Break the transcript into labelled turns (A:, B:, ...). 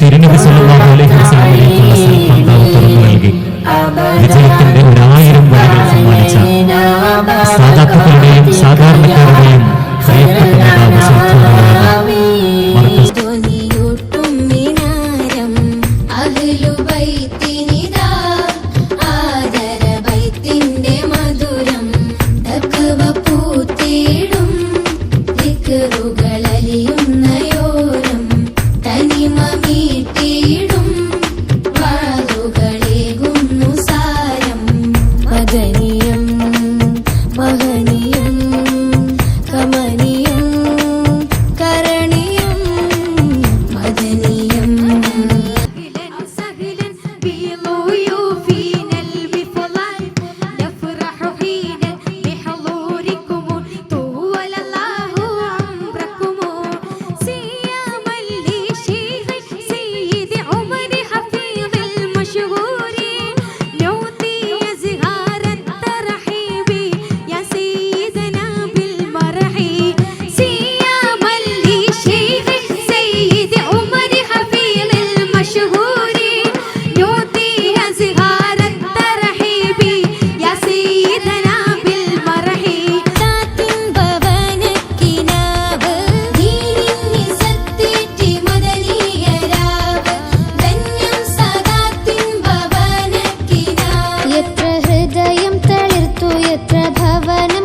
A: തിരുനബി സല്ലല്ലാഹു അലൈഹി വസല്ലമയിലേക്കുള്ള സൽപാന്താവ് തുറന്നു നൽകി. വിജയത്തിന്റെ
B: கவனம்